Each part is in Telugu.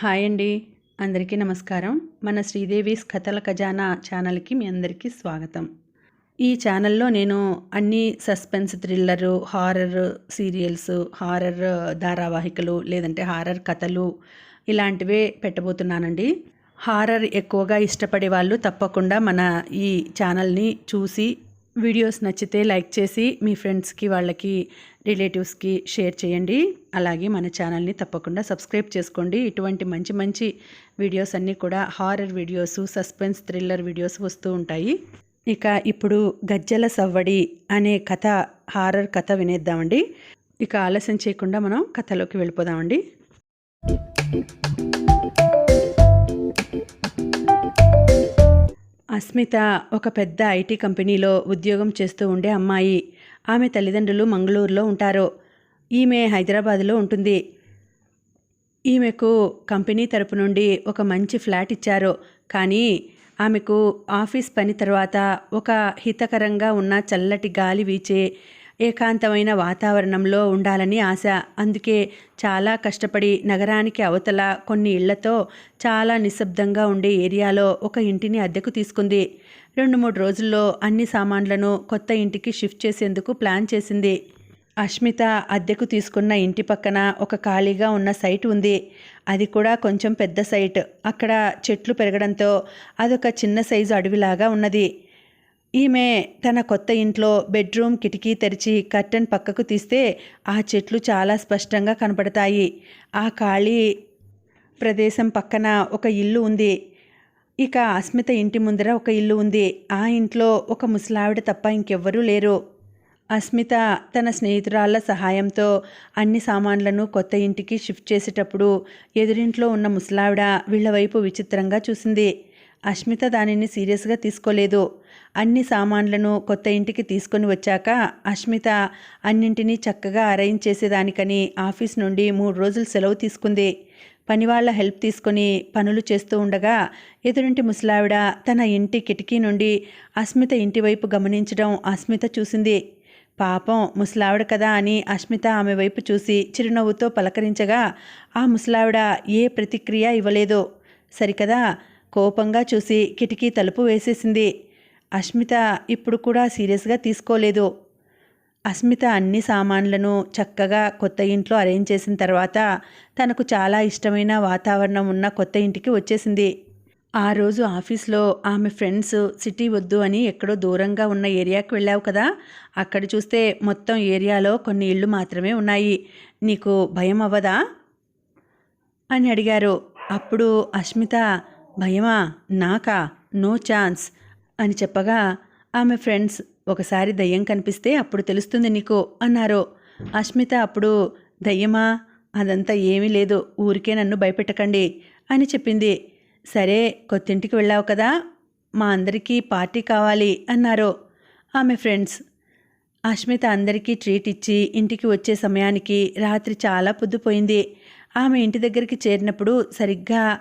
హాయ్ అండి. అందరికీ నమస్కారం. మన శ్రీదేవిస్ కథల ఖజానా ఛానల్కి మీ అందరికీ స్వాగతం. ఈ ఛానల్లో నేను అన్ని suspense thriller horror serials horror ధారావాహికలు లేదంటే హారర్ కథలు ఇలాంటివే పెట్టబోతున్నానండి. హారర్ ఎక్కువగా ఇష్టపడే వాళ్ళు తప్పకుండా మన ఈ ఛానల్ని చూసి వీడియోస్ నచ్చితే లైక్ చేసి మీ ఫ్రెండ్స్కి వాళ్ళకి రిలేటివ్స్కి షేర్ చేయండి. అలాగే మన ఛానల్ని తప్పకుండా సబ్స్క్రైబ్ చేసుకోండి. ఇటువంటి మంచి మంచి వీడియోస్ అన్నీ కూడా horror videos suspense thriller videos వస్తూ ఉంటాయి. ఇక ఇప్పుడు గజ్జల సవ్వడి అనే కథ హారర్ కథ వినేద్దామండి. ఇక ఆలస్యం చేయకుండా మనం కథలోకి వెళ్ళిపోదామండి. అస్మిత ఒక పెద్ద ఐటీ కంపెనీలో ఉద్యోగం చేస్తూ ఉండే అమ్మాయి. ఆమె తల్లిదండ్రులు మంగళూరులో ఉంటారు. ఈమె హైదరాబాద్లో ఉంటుంది. ఈమెకు కంపెనీ తరపు నుండి ఒక మంచి ఫ్లాట్ ఇచ్చారు. కానీ ఆమెకు ఆఫీస్ పని తర్వాత ఒక హితకరంగా ఉన్న చల్లటి గాలి వీచే ఏకాంతమైన వాతావరణంలో ఉండాలని ఆశ. అందుకే చాలా కష్టపడి నగరానికి అవతల కొన్ని ఇళ్ళతో చాలా నిశ్శబ్దంగా ఉండే ఏరియాలో ఒక ఇంటిని అద్దెకు తీసుకుంది. రెండు మూడు రోజుల్లో అన్ని సామాన్లను కొత్త ఇంటికి షిఫ్ట్ చేసేందుకు ప్లాన్ చేసింది. అష్మిత అద్దెకు తీసుకున్న ఇంటి పక్కన ఒక ఖాళీగా ఉన్న సైట్ ఉంది. అది కూడా కొంచెం పెద్ద సైట్. అక్కడ చెట్లు పెరగడంతో అదొక చిన్న సైజు అడవిలాగా ఉన్నది. ఈమె తన కొత్త ఇంట్లో బెడ్రూమ్ కిటికీ తెరిచి కర్టెన్ పక్కకు తీస్తే ఆ చెట్లు చాలా స్పష్టంగా కనపడతాయి. ఆ ఖాళీ ప్రదేశం పక్కన ఒక ఇల్లు ఉంది. ఇక అస్మిత ఇంటి ముందర ఒక ఇల్లు ఉంది. ఆ ఇంట్లో ఒక ముసలావిడ తప్ప ఇంకెవ్వరూ లేరు. అస్మిత తన స్నేహితురాళ్ళ సహాయంతో అన్ని సామాన్లను కొత్త ఇంటికి షిఫ్ట్ చేసేటప్పుడు ఎదురింట్లో ఉన్న ముసలావిడ వీళ్ళ వైపు విచిత్రంగా చూసింది. అస్మిత దానిని సీరియస్గా తీసుకోలేదు. అన్ని సామాన్లను కొత్త ఇంటికి తీసుకొని వచ్చాక అస్మిత అన్నింటినీ చక్కగా అరేంజ్ చేసేదానికని ఆఫీస్ నుండి మూడు రోజులు సెలవు తీసుకుంది. పనివాళ్ళ హెల్ప్ తీసుకొని పనులు చేస్తూ ఉండగా ఎదురింటి ముసలావిడ తన ఇంటి కిటికీ నుండి అస్మిత ఇంటి వైపు గమనించడం అస్మిత చూసింది. పాపం ముసలావిడ కదా అని అస్మిత ఆమె వైపు చూసి చిరునవ్వుతో పలకరించగా ఆ ముసలావిడ ఏ ప్రతిక్రియ ఇవ్వలేదు. సరికదా? కోపంగా చూసి కిటికీ తలుపు వేసేసింది. అస్మిత ఇప్పుడు కూడా సీరియస్గా తీసుకోలేదు. అస్మిత అన్ని సామాన్లను చక్కగా కొత్త ఇంట్లో అరేంజ్ చేసిన తర్వాత తనకు చాలా ఇష్టమైన వాతావరణం ఉన్న కొత్త ఇంటికి వచ్చేసింది. ఆ రోజు ఆఫీస్లో ఆమె ఫ్రెండ్స్ సిటీ వద్దు అని ఎక్కడో దూరంగా ఉన్న ఏరియాకి వెళ్ళావు కదా? అక్కడ చూస్తే మొత్తం ఏరియాలో కొన్ని ఇళ్ళు మాత్రమే ఉన్నాయి. నీకు భయం అవ్వదా? అని అడిగారు. అప్పుడు అస్మిత భయమా? నాకా? నో ఛాన్స్ అని చెప్పగా ఆమె ఫ్రెండ్స్ ఒకసారి దయ్యం కనిపిస్తే అప్పుడు తెలుస్తుంది నీకు అన్నారు. అస్మిత అప్పుడు దయ్యమా? అదంతా ఏమీ లేదు ఊరికే నన్ను భయపెట్టకండి అని చెప్పింది. సరే కొత్తింటికి వెళ్ళావు కదా మా అందరికీ పార్టీ కావాలి అన్నారు ఆమె ఫ్రెండ్స్. అస్మిత అందరికీ ట్రీట్ ఇచ్చి ఇంటికి వచ్చే సమయానికి రాత్రి చాలా పొద్దుపోయింది. ఆమె ఇంటి దగ్గరికి చేరినప్పుడు సరిగ్గా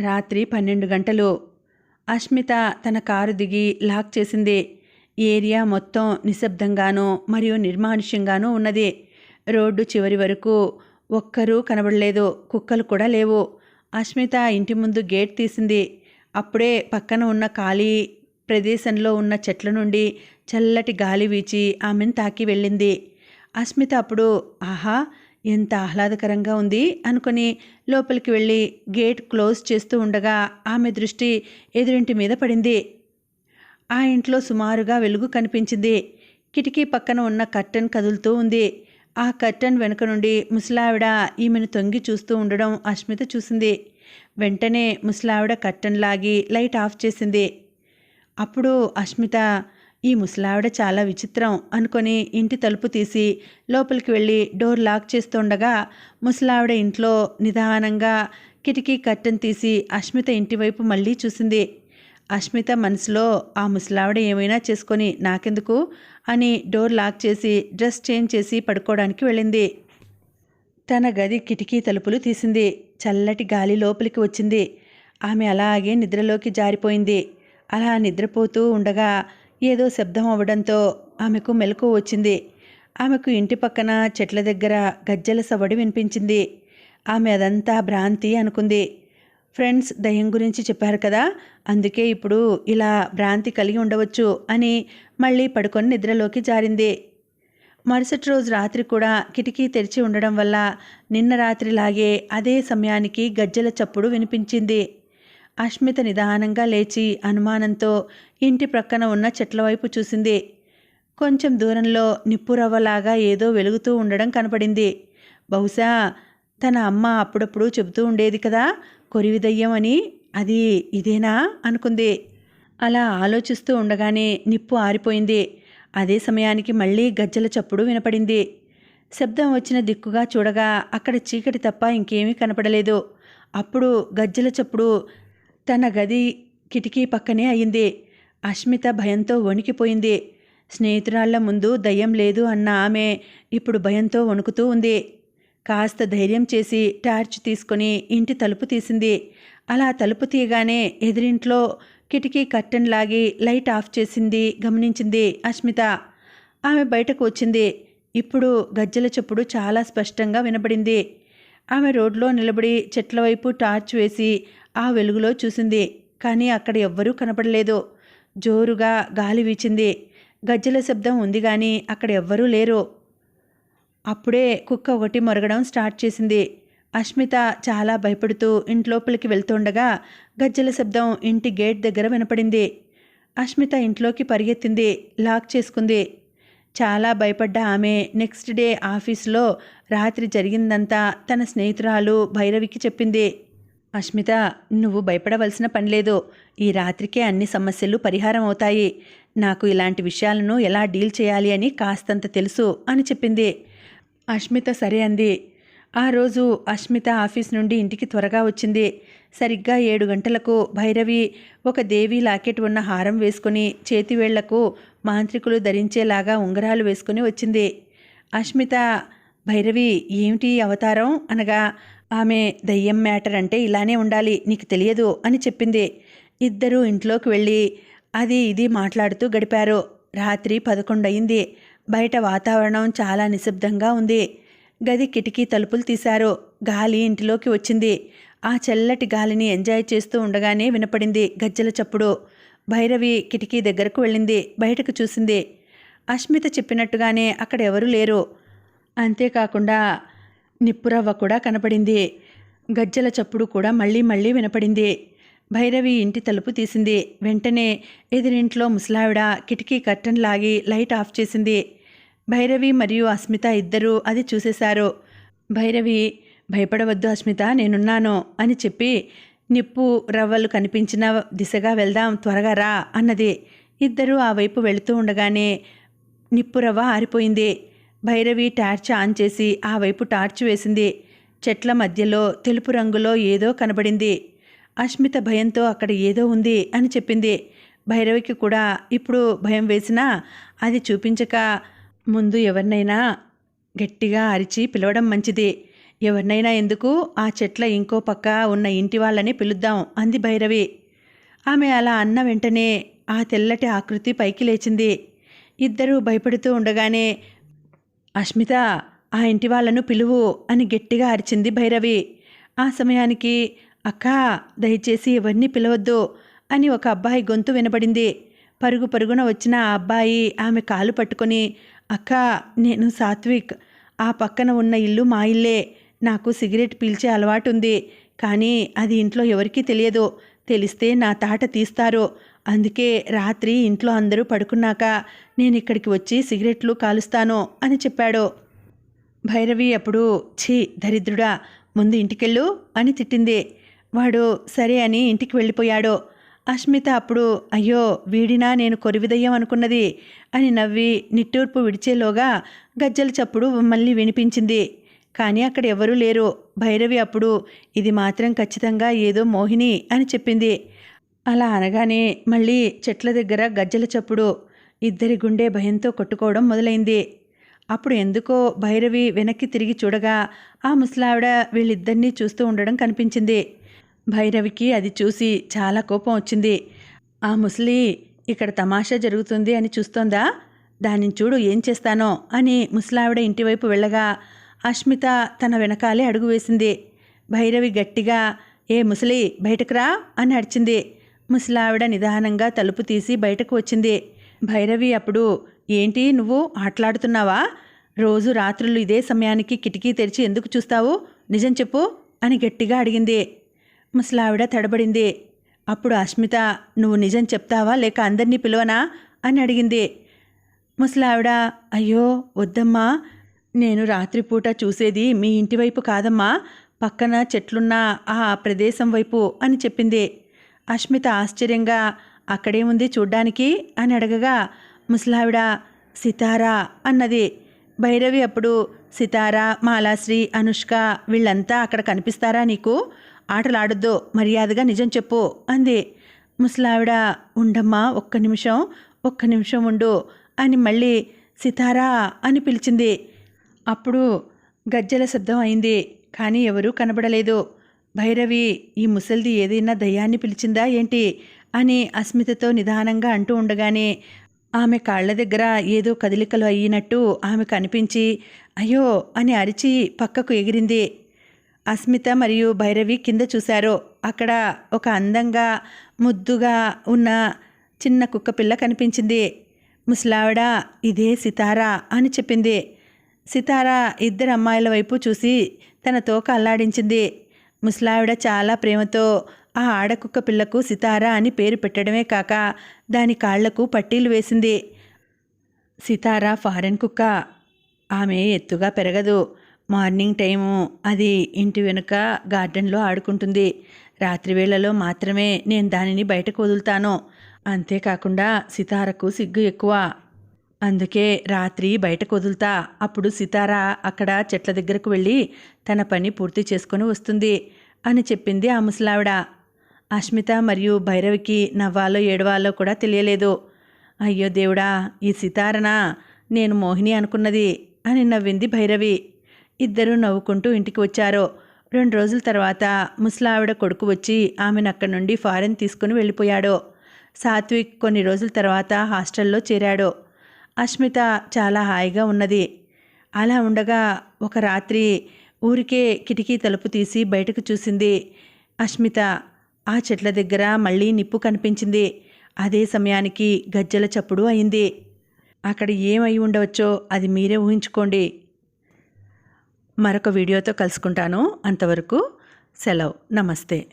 రాత్రి పన్నెండు గంటలు. అస్మిత తన కారు దిగి లాక్ చేసింది. ఏరియా మొత్తం నిశ్శబ్దంగానూ మరియు నిర్మానుష్యంగానూ ఉన్నది. రోడ్డు చివరి వరకు ఒక్కరూ కనబడలేదు కుక్కలు కూడా లేవు. అస్మిత ఇంటి ముందు గేట్ తీసింది. అప్పుడే పక్కన ఉన్న ఖాళీ ప్రదేశంలో ఉన్న చెట్ల నుండి చల్లటి గాలి వీచి ఆమెను తాకి వెళ్ళింది. అస్మిత అప్పుడు ఆహా ఎంత ఆహ్లాదకరంగా ఉంది అనుకుని లోపలికి వెళ్ళి గేట్ క్లోజ్ చేస్తూ ఉండగా ఆమె దృష్టి ఎదురింటి మీద పడింది. ఆ ఇంట్లో సుమారుగా వెలుగు కనిపించింది. కిటికీ పక్కన ఉన్న కర్టెన్ కదులుతూ ఉంది. ఆ కర్టెన్ వెనుక నుండి ముసలావిడ ఈమెను తొంగి చూస్తూ ఉండడం అస్మిత చూసింది. వెంటనే ముసలావిడ కర్టెన్ లాగి లైట్ ఆఫ్ చేసింది. అప్పుడు అస్మిత ఈ ముసలావిడ చాలా విచిత్రం అనుకొని ఇంటి తలుపు తీసి లోపలికి వెళ్ళి డోర్ లాక్ చేస్తుండగా ముసలావిడ ఇంట్లో నిదానంగా కిటికీ కర్టెన్ తీసి అస్మిత ఇంటివైపు మళ్ళీ చూసింది. అస్మిత మనసులో ఆ ముసలావిడ ఏమైనా చేసుకొని నాకెందుకు అని డోర్ లాక్ చేసి డ్రెస్ చేంజ్ చేసి పడుకోవడానికి వెళ్ళింది. తన గది కిటికీ తలుపులు తీసింది. చల్లటి గాలి లోపలికి వచ్చింది. ఆమె అలాగే నిద్రలోకి జారిపోయింది. అలా నిద్రపోతూ ఉండగా ఏదో శబ్దం అవ్వడంతో ఆమెకు మెలకు వచ్చింది. ఆమెకు ఇంటి పక్కన చెట్ల దగ్గర గజ్జల సవడి వినిపించింది. ఆమె అదంతా భ్రాంతి అనుకుంది. ఫ్రెండ్స్ దయ్యం గురించి చెప్పారు కదా అందుకే ఇప్పుడు ఇలా భ్రాంతి కలిగి ఉండవచ్చు అని మళ్ళీ పడుకొని నిద్రలోకి జారింది. మరుసటి రోజు రాత్రి కూడా కిటికీ తెరిచి ఉండడం వల్ల నిన్న రాత్రిలాగే అదే సమయానికి గజ్జెల చప్పుడు వినిపించింది. అష్మిత నిదానంగా లేచి అనుమానంతో ఇంటి ప్రక్కన ఉన్న చెట్ల వైపు చూసింది. కొంచెం దూరంలో నిప్పురవ్వలాగా ఏదో వెలుగుతూ ఉండడం కనపడింది. బహుశా తన అమ్మ అప్పుడప్పుడు చెబుతూ ఉండేది కదా కొరివిదయ్యం అని అది ఇదేనా? అనుకుంది. అలా ఆలోచిస్తూ ఉండగానే నిప్పు ఆరిపోయింది. అదే సమయానికి మళ్ళీ గజ్జల చప్పుడు వినపడింది. శబ్దం వచ్చిన దిక్కుగా చూడగా అక్కడ చీకటి తప్ప ఇంకేమీ కనపడలేదు. అప్పుడు గజ్జల చప్పుడు తన గది కిటికీ పక్కనే అయింది. అష్మిత భయంతో వణికిపోయింది. స్నేహితురాళ్ళ ముందు దయ్యం లేదు అన్న ఆమె ఇప్పుడు భయంతో వణుకుతూ ఉంది. కాస్త ధైర్యం చేసి టార్చ్ తీసుకొని ఇంటి తలుపు తీసింది. అలా తలుపు తీయగానే ఎదిరింట్లో కిటికీ కర్టెన్ లాగి లైట్ ఆఫ్ చేసింది గమనించింది అష్మిత ఆమె బయటకు వచ్చింది. ఇప్పుడు గజ్జల చప్పుడు చాలా స్పష్టంగా వినబడింది. ఆమె రోడ్లో నిలబడి చెట్ల వైపు టార్చ్ వేసి ఆ వెలుగులో చూసింది. కానీ అక్కడ ఎవ్వరూ కనపడలేదు. జోరుగా గాలి వీచింది. గజ్జల శబ్దం ఉంది కానీ అక్కడ ఎవ్వరూ లేరు. అప్పుడే కుక్క ఒకటి మొరగడం స్టార్ట్ చేసింది. అష్మిత చాలా భయపడుతూ ఇంట్లోపలికి వెళ్తుండగా గజ్జల శబ్దం ఇంటి గేట్ దగ్గర వినపడింది. అష్మిత ఇంట్లోకి పరిగెత్తింది. లాక్ చేసుకుంది. చాలా భయపడ్డ ఆమె నెక్స్ట్ డే ఆఫీస్లో రాత్రి జరిగిందంతా తన స్నేహితురాలు భైరవికి చెప్పింది. అష్మిత నువ్వు భయపడవలసిన పని లేదు. ఈ రాత్రికే అన్ని సమస్యలు పరిహారం అవుతాయి. నాకు ఇలాంటి విషయాలను ఎలా డీల్ చేయాలి అని కాస్తంత తెలుసు అని చెప్పింది. అష్మిత సరే అంది. ఆ రోజు అష్మిత ఆఫీస్ నుండి ఇంటికి త్వరగా వచ్చింది. సరిగ్గా ఏడు గంటలకు భైరవి ఒక దేవి లాకెట్ ఉన్న హారం వేసుకుని చేతివేళ్ళకు మాంత్రికులు ధరించేలాగా ఉంగరాలు వేసుకుని వచ్చింది. అష్మిత భైరవి ఏమిటి అవతారం? అనగా ఆమె దయ్యం మ్యాటర్ అంటే ఇలానే ఉండాలి నీకు తెలియదు అని చెప్పింది. ఇద్దరూ ఇంట్లోకి వెళ్ళి అది ఇది మాట్లాడుతూ గడిపారు. రాత్రి పదకొండయింది. బయట వాతావరణం చాలా నిశ్శబ్దంగా ఉంది. గది కిటికీ తలుపులు తీశారు. గాలి ఇంటిలోకి వచ్చింది. ఆ చల్లటి గాలిని ఎంజాయ్ చేస్తూ ఉండగానే వినపడింది గజ్జల చప్పుడు. భైరవి కిటికీ దగ్గరకు వెళ్ళింది బయటకు చూసింది. అష్మిత చెప్పినట్టుగానే అక్కడ ఎవరూ లేరు. అంతేకాకుండా నిప్పురవ్వ కూడా కనపడింది. గజ్జల చప్పుడు కూడా మళ్ళీ మళ్ళీ వినపడింది. భైరవి ఇంటి తలుపు తీసింది. వెంటనే ఎదురింట్లో ముసలావిడ కిటికీ కర్టన్ లాగి లైట్ ఆఫ్ చేసింది. భైరవి మరియు అస్మిత ఇద్దరూ అది చూసేశారు. భైరవి భయపడవద్దు అస్మిత నేనున్నాను అని చెప్పి నిప్పు రవ్వలు కనిపించిన దిశగా వెళ్దాం త్వరగా రా అన్నది. ఇద్దరూ ఆ వైపు వెళుతూ ఉండగానే నిప్పు రవ్వ ఆరిపోయింది. భైరవి టార్చ్ ఆన్ చేసి ఆ వైపు టార్చ్ వేసింది. చెట్ల మధ్యలో తెలుపు రంగులో ఏదో కనబడింది. అష్మిత భయంతో అక్కడ ఏదో ఉంది అని చెప్పింది. భైరవికి కూడా ఇప్పుడు భయం వేసినా అది చూపించక ముందు ఎవరినైనా గట్టిగా అరిచి పిలవడం మంచిది. ఎవరినైనా ఎందుకు ఆ చెట్ల ఇంకో పక్క ఉన్న ఇంటి వాళ్ళని పిలుద్దాం అంది భైరవి. ఆమె అలా అన్న వెంటనే ఆ తెల్లటి ఆకృతి పైకి లేచింది. ఇద్దరూ భయపడుతూ ఉండగానే అష్మిత ఆ ఇంటి వాళ్ళను పిలువు అని గట్టిగా అరిచింది భైరవి. ఆ సమయానికి అక్క దయచేసి ఎవరిని పిలవద్దు అని ఒక అబ్బాయి గొంతు వినబడింది. పరుగు పరుగున వచ్చిన ఆ అబ్బాయి ఆమె కాలు పట్టుకొని అక్క నేను సాత్విక్. ఆ పక్కన ఉన్న ఇల్లు మా ఇల్లే. నాకు సిగరెట్ పీల్చే అలవాటు ఉంది. కానీ అది ఇంట్లో ఎవరికీ తెలియదు. తెలిస్తే నా తాట తీస్తారు. అందుకే రాత్రి ఇంట్లో అందరూ పడుకున్నాక నేను ఇక్కడికి వచ్చి సిగరెట్లు కాలుస్తాను అని చెప్పాడు. భైరవి అప్పుడు ఛీ దరిద్రుడా ముందు ఇంటికెళ్ళు అని తిట్టింది. వాడు సరే అని ఇంటికి వెళ్ళిపోయాడు. అష్మిత అప్పుడు అయ్యో వీడినా నేను కొరివిదయ్యం అనుకున్నది అని నవ్వి నిట్టూర్పు విడిచేలోగా గజ్జల చప్పుడు మళ్ళీ వినిపించింది. కానీ అక్కడ ఎవరూ లేరు. భైరవి అప్పుడు ఇది మాత్రం ఖచ్చితంగా ఏదో మోహిని అని చెప్పింది. అలా అనగానే మళ్ళీ చెట్ల దగ్గర గజ్జల చప్పుడు ఇద్దరి గుండె భయంతో కొట్టుకోవడం మొదలైంది. అప్పుడు ఎందుకో భైరవి వెనక్కి తిరిగి చూడగా ఆ ముసలావిడ వీళ్ళిద్దరినీ చూస్తూ ఉండడం కనిపించింది. భైరవికి అది చూసి చాలా కోపం వచ్చింది. ఆ ముసలి ఇక్కడ తమాషా జరుగుతుంది అని చూస్తోందా? దానిని చూడు ఏం చేస్తానో అని ముసలావిడ ఇంటివైపు వెళ్ళగా అష్మిత తన వెనకాలే అడుగు వేసింది. భైరవి గట్టిగా ఏ ముసలి బయటకురా అని అడిచింది ముసలావిడ నిదానంగా తలుపు తీసి బయటకు వచ్చింది. భైరవి అప్పుడు ఏంటి నువ్వు ఆటలాడుతున్నావా? రోజు రాత్రులు ఇదే సమయానికి కిటికీ తెరిచి ఎందుకు చూస్తావు? నిజం చెప్పు అని గట్టిగా అడిగింది. ముసలావిడ తడబడింది. అప్పుడు అస్మిత నువ్వు నిజం చెప్తావా? లేక అందరినీ పిలవనా? అని అడిగింది. ముసలావిడ అయ్యో వద్దమ్మా. నేను రాత్రిపూట చూసేది మీ ఇంటి వైపు కాదమ్మా. పక్కన చెట్లున్న ఆ ప్రదేశం వైపు అని చెప్పింది. అస్మిత ఆశ్చర్యంగా అక్కడే ఉంది చూడ్డానికి? అని అడగగా ముసలావిడ సితారా అన్నది. భైరవి అప్పుడు సితారా మాలాశ్రీ అనుష్క వీళ్ళంతా అక్కడ కనిపిస్తారా నీకు? ఆటలాడొద్దు మర్యాదగా నిజం చెప్పు అంది. ముసలావిడ ఉండమ్మా ఒక్క నిమిషం ఒక్క నిమిషం ఉండు అని మళ్ళీ సితారా అని పిలిచింది. అప్పుడు గజ్జల శబ్దం అయింది కానీ ఎవరూ కనబడలేదు. భైరవి ఈ ముసల్ది ఏదైనా దయ్యాన్ని పిలిచిందా ఏంటి? అని అస్మితతో నిదానంగా అంటూ ఉండగానే ఆమె కాళ్ళ దగ్గర ఏదో కదలికలు అయినట్టు ఆమె కనిపించి అయ్యో అని అరిచి పక్కకు ఎగిరింది. అస్మిత మరియు భైరవి కింద చూశారు. అక్కడ ఒక అందంగా ముద్దుగా ఉన్న చిన్న కుక్క పిల్ల కనిపించింది. ముసలావిడ ఇదే సితారా అని చెప్పింది. సితారా ఇద్దరు అమ్మాయిల వైపు చూసి తన తోక అల్లాడించింది. ముసలావిడ చాలా ప్రేమతో ఆ ఆడకుక్క పిల్లకు సితారా అని పేరు పెట్టడమే కాక దాని కాళ్ళకు పట్టీలు వేసింది. సితారా ఫారెన్ కుక్క ఆమె ఎత్తుగా పెరగదు. మార్నింగ్ టైము అది ఇంటి వెనుక గార్డెన్లో ఆడుకుంటుంది. రాత్రి వేళలో మాత్రమే నేను దానిని బయటకు వదులుతాను. అంతేకాకుండా సితారకు సిగ్గు ఎక్కువ. అందుకే రాత్రి బయటకు వదులుతా. అప్పుడు సితారా అక్కడ చెట్ల దగ్గరకు వెళ్ళి తన పని పూర్తి చేసుకొని వస్తుంది అని చెప్పింది ఆ ముసలావిడ. అస్మిత మరియు భైరవికి నవ్వాలో ఏడవాలో కూడా తెలియలేదు. అయ్యో దేవుడా ఈ సితారనా? నేను మోహిని అనుకున్నది అని నవ్వింది భైరవి. ఇద్దరూ నవ్వుకుంటూ ఇంటికి వచ్చారు. రెండు రోజుల తర్వాత ముసలావిడ కొడుకు వచ్చి ఆమెను అక్కడి నుండి ఫారెన్ తీసుకుని వెళ్ళిపోయాడు. సాత్విక్ కొన్ని రోజుల తర్వాత హాస్టల్లో చేరాడు. అస్మిత చాలా హాయిగా ఉన్నది. అలా ఉండగా ఒక రాత్రి ఊరికే కిటికీ తలుపు తీసి బయటకు చూసింది అస్మిత. ఆ చెట్ల దగ్గర మళ్ళీ నిప్పు కనిపించింది. అదే సమయానికి గజ్జల చప్పుడు అయింది. అక్కడ ఏమై ఉండవచ్చో అది మీరే ఊహించుకోండి. మరొక వీడియోతో కలుసుకుంటాను. అంతవరకు సెలవు. నమస్తే.